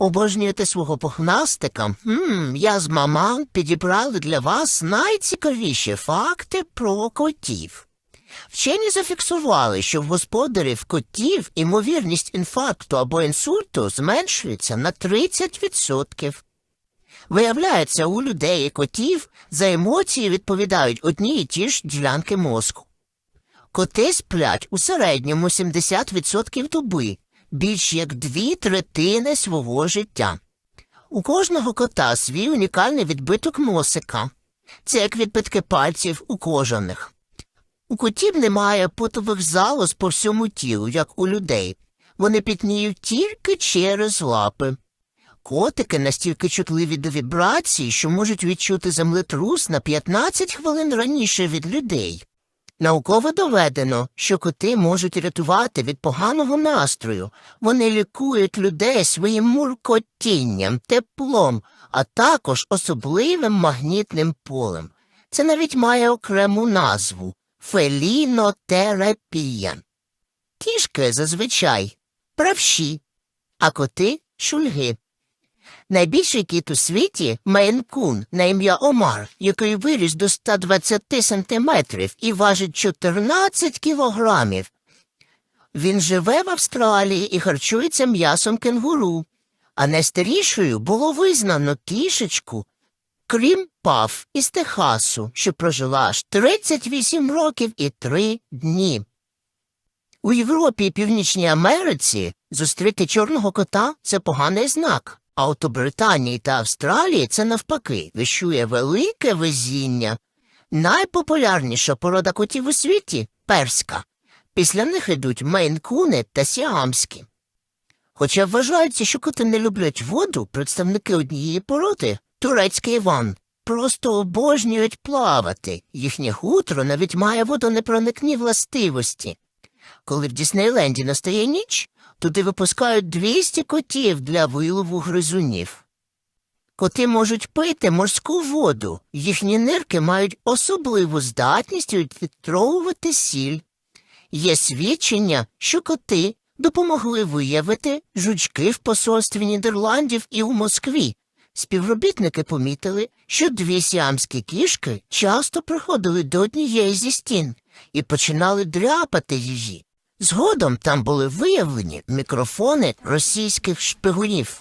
Обожнюєте свого пухнастика? Хм, я з маман підібрали для вас найцікавіші факти про котів. Вчені зафіксували, що в господарів котів імовірність інфаркту або інсульту зменшується на 30%. Виявляється, у людей і котів за емоції відповідають одні і ті ж ділянки мозку. Коти сплять у середньому 70% доби, більш як дві третини свого життя. У кожного кота свій унікальний відбиток носика. Це як відбитки пальців у кожаних. У котів немає потових залоз по всьому тілу, як у людей. Вони пітніють тільки через лапи. Котики настільки чутливі до вібрацій, що можуть відчути землетрус на 15 хвилин раніше від людей. Науково доведено, що коти можуть рятувати від поганого настрою. Вони лікують людей своїм муркотінням, теплом, а також особливим магнітним полем. Це навіть має окрему назву фелінотерапія. Кішки зазвичай правші, а коти шульги. Найбільший кіт у світі Мейн-кун на ім'я Омар, який виріс до 120 сантиметрів і важить 14 кілограмів. Він живе в Австралії і харчується м'ясом кенгуру. А найстарішою було визнано кішечку Крім Паф із Техасу, що прожила аж 38 років і 3 дні. У Європі і Північній Америці зустріти чорного кота це поганий знак, а от у Британії та Австралії це навпаки вищує велике везіння. Найпопулярніша порода котів у світі перська. Після них йдуть мейн-куни та сіамські. Хоча вважається, що коти не люблять воду, представники однієї породи, турецький Іван, просто обожнюють плавати. Їхнє хутро навіть має водонепроникні властивості. Коли в Діснейленді настає ніч, туди випускають 200 котів для вилову гризунів. Коти можуть пити морську воду, їхні нирки мають особливу здатність відфільтровувати сіль. Є свідчення, що коти допомогли виявити жучки в посольстві Нідерландів і у Москві. Співробітники помітили, що дві сіамські кішки часто приходили до однієї зі стін і починали дряпати її. Згодом там були виявлені мікрофони російських шпигунів.